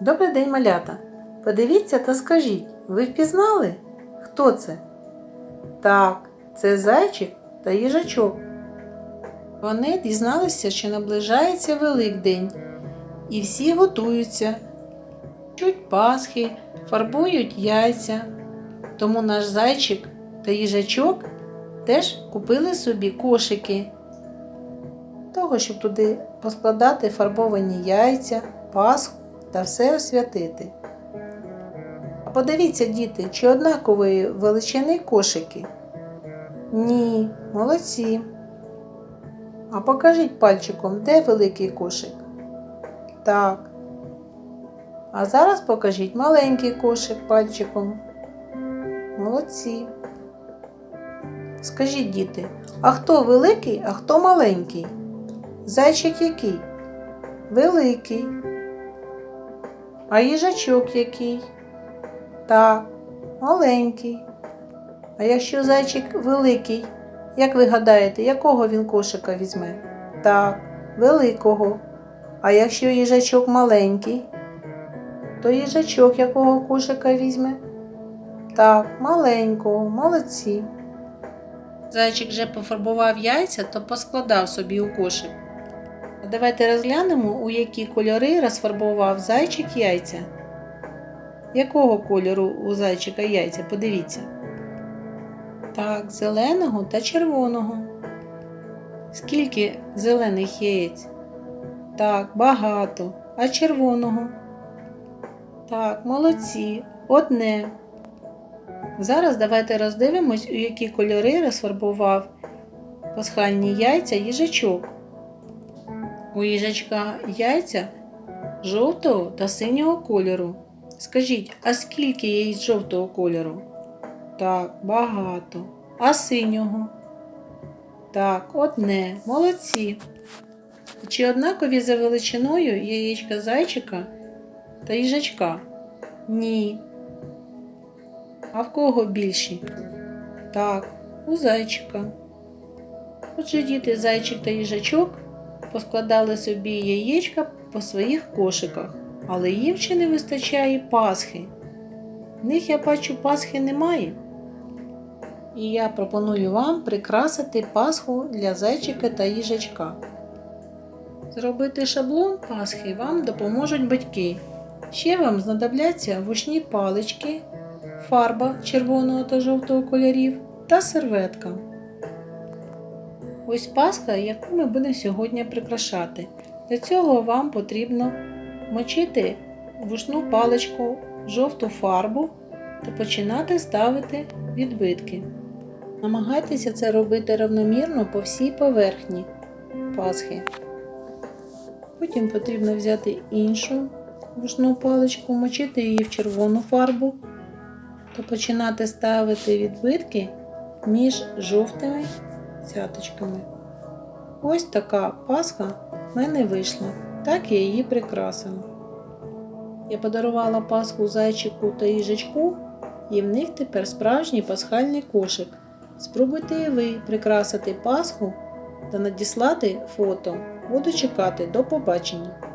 Добрий день, малята. Подивіться та скажіть, ви впізнали? Хто це? Так, це зайчик та їжачок. Вони дізналися, що наближається Великдень, і всі готуються, чуть пасхи, фарбують яйця. Тому наш зайчик та їжачок теж купили собі кошики. Того, щоб туди поскладати фарбовані яйця, пасху та все освятити. Подивіться, діти, чи однакової величини кошики? Ні, молодці. А покажіть пальчиком, де великий кошик? Так. А зараз покажіть маленький кошик пальчиком. Молодці. Скажіть, діти, а хто великий, а хто маленький? Зайчик який? Великий. А їжачок який? Так, маленький. А якщо зайчик великий, як ви гадаєте, якого він кошика візьме? Так, великого. А якщо їжачок маленький, то їжачок якого кошика візьме? Так, маленького, молодці. Зайчик вже пофарбував яйця, то поскладав собі у кошик. Давайте розглянемо, у які кольори розфарбував зайчик яйця. Якого кольору у зайчика яйця? Подивіться. Так, зеленого та червоного. Скільки зелених яєць? Так, багато. А червоного? Так, молодці. Одне. Зараз давайте роздивимось, у які кольори розфарбував пасхальні яйця їжачок. У їжачка яйця жовтого та синього кольору. Скажіть, а скільки яєць жовтого кольору? Так, багато. А синього? Так, одне. Молодці. Чи однакові за величиною яєчка зайчика та їжачка? Ні. А в кого більші? Так, у зайчика. Отже, діти, зайчик та їжачок поскладали собі яєчка по своїх кошиках, але їм ще не вистачає пасхи. В них я бачу пасхи немає. І я пропоную вам прикрасити пасху для зайчика та їжачка. Зробити шаблон пасхи вам допоможуть батьки. Ще вам знадобляться вушні палички, фарба червоного та жовтого кольорів та серветка. Ось паска, яку ми будемо сьогодні прикрашати. Для цього вам потрібно мочити вушну паличку жовту фарбу та починати ставити відбитки. Намагайтеся це робити равномірно по всій поверхні пасхи. Потім потрібно взяти іншу вушну паличку, мочити її в червону фарбу та починати ставити відбитки між жовтими цяточками. Ось така пасха в мене вийшла. Так я її прикрасила. Я подарувала пасху зайчику та їжачку, і в них тепер справжній пасхальний кошик. Спробуйте і ви прикрасити пасху та надіслати фото. Буду чекати до побачення.